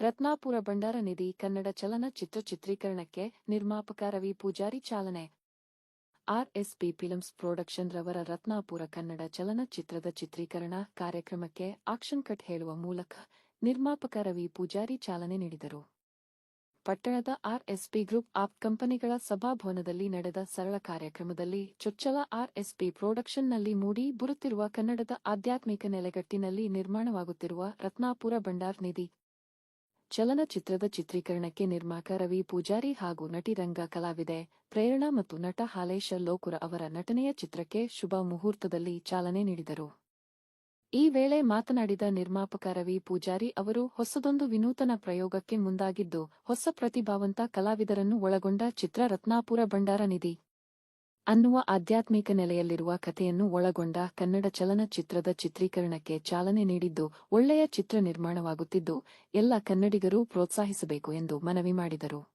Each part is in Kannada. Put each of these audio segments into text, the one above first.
ರತ್ನಾಪುರ ಭಂಡಾರ ನಿಧಿ ಕನ್ನಡ ಚಲನಚಿತ್ರ ಚಿತ್ರೀಕರಣಕ್ಕೆ ನಿರ್ಮಾಪಕ ರವಿ ಪೂಜಾರಿ ಚಾಲನೆ. ಆರ್ಎಸ್ಪಿ ಫಿಲ್ಮ್ಸ್ ಪ್ರೊಡಕ್ಷನ್ ರವರ ರತ್ನಾಪುರ ಕನ್ನಡ ಚಲನಚಿತ್ರದ ಚಿತ್ರೀಕರಣ ಕಾರ್ಯಕ್ರಮಕ್ಕೆ ಆಕ್ಷನ್ ಕಟ್ ಹೇಳುವ ಮೂಲಕ ನಿರ್ಮಾಪಕ ರವಿ ಪೂಜಾರಿ ಚಾಲನೆ ನೀಡಿದರು. ಪಟ್ಟಣದ ಆರ್ಎಸ್ಪಿ ಗ್ರೂಪ್ ಆಪ್ ಕಂಪನಿಗಳ ಸಭಾಭವನದಲ್ಲಿ ನಡೆದ ಸರಳ ಕಾರ್ಯಕ್ರಮದಲ್ಲಿ ಚೊಚ್ಚಲ ಆರ್ಎಸ್ಪಿ ಪ್ರೊಡಕ್ಷನ್ನಲ್ಲಿ ಮೂಡಿ ಬರುತ್ತಿರುವ ಕನ್ನಡದ ಆಧ್ಯಾತ್ಮಿಕ ನೆಲೆಗಟ್ಟಿನಲ್ಲಿ ನಿರ್ಮಾಣವಾಗುತ್ತಿರುವ ರತ್ನಾಪುರ ಭಂಡಾರ್ ನಿಧಿ. ಚಲನಚಿತ್ರದ ಚಿತ್ರೀಕರಣಕ್ಕೆ ನಿರ್ಮಾಕ ರವಿ ಪೂಜಾರಿ ಹಾಗೂ ನಟಿ ರಂಗ ಕಲಾವಿದೆ ಪ್ರೇರಣಾ ಮತ್ತು ನಟ ಹಾಲೇಶ ಲೋಕುರ ಅವರ ನಟನೆಯ ಚಿತ್ರಕ್ಕೆ ಶುಭ ಮುಹೂರ್ತದಲ್ಲಿ ಚಾಲನೆ ನೀಡಿದರು. ಈ ವೇಳೆ ಮಾತನಾಡಿದ ನಿರ್ಮಾಪಕ ರವಿ ಪೂಜಾರಿ ಅವರು, ಹೊಸದೊಂದು ವಿನೂತನ ಪ್ರಯೋಗಕ್ಕೆ ಮುಂದಾಗಿದ್ದು, ಹೊಸ ಪ್ರತಿಭಾವಂತ ಕಲಾವಿದರನ್ನು ಒಳಗೊಂಡ ಚಿತ್ರ ರತ್ನಾಪುರ ಭಂಡಾರ ನಿಧಿ. ಅನ್ನುವ ಆಧ್ಯಾತ್ಮಿಕ ನೆಲೆಯಲ್ಲಿರುವ ಕಥೆಯನ್ನು ಒಳಗೊಂಡ ಕನ್ನಡ ಚಲನಚಿತ್ರದ ಚಿತ್ರೀಕರಣಕ್ಕೆ ಚಾಲನೆ ನೀಡಿದ್ದು ಒಳ್ಳೆಯ ಚಿತ್ರ ನಿರ್ಮಾಣವಾಗುತ್ತಿದ್ದು, ಎಲ್ಲ ಕನ್ನಡಿಗರೂ ಪ್ರೋತ್ಸಾಹಿಸಬೇಕು ಎಂದು ಮನವಿ ಮಾಡಿದರು.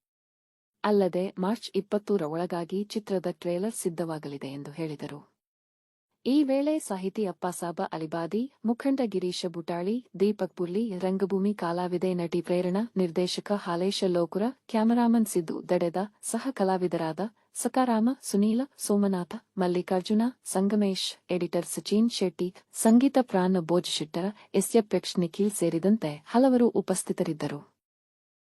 ಅಲ್ಲದೆ ಮಾರ್ಚ್ ಇಪ್ಪತ್ತೂರ ಒಳಗಾಗಿ ಚಿತ್ರದ ಟ್ರೇಲರ್ ಸಿದ್ಧವಾಗಲಿದೆ ಎಂದು ಹೇಳಿದರು. ಈ ವೇಳೆ ಸಾಹಿತಿ ಅಪ್ಪಾಸಾಬ ಅಲಿಬಾದಿ, ಮುಖಂಡ ಗಿರೀಶ ಬುಟಾಳಿ, ದೀಪಕ್ ಪುಲ್ಲಿ ರಂಗಭೂಮಿ ಕಲಾವಿದೆ ನಟಿ ಪ್ರೇರಣಾ, ನಿರ್ದೇಶಕ ಹಾಲೇಶ ಲೋಕುರ, ಕ್ಯಾಮರಾಮನ್ ಸಿದ್ದು ದಡೆದ, ಸಹ ಕಲಾವಿದರಾದ ಸಕಾರಾಮ ಸುನೀಲ, ಸೋಮನಾಥ, ಮಲ್ಲಿಕಾರ್ಜುನ, ಸಂಗಮೇಶ್, ಎಡಿಟರ್ ಸಚಿನ್ ಶೆಟ್ಟಿ, ಸಂಗೀತ ಪ್ರಾಣ ಭೋಜಶೆಟ್ಟರ ಎಸ್ಯಪೆಕ್ಷ್ ನಿಖಿಲ್ ಸೇರಿದಂತೆ ಹಲವರು ಉಪಸ್ಥಿತರಿದ್ದರು.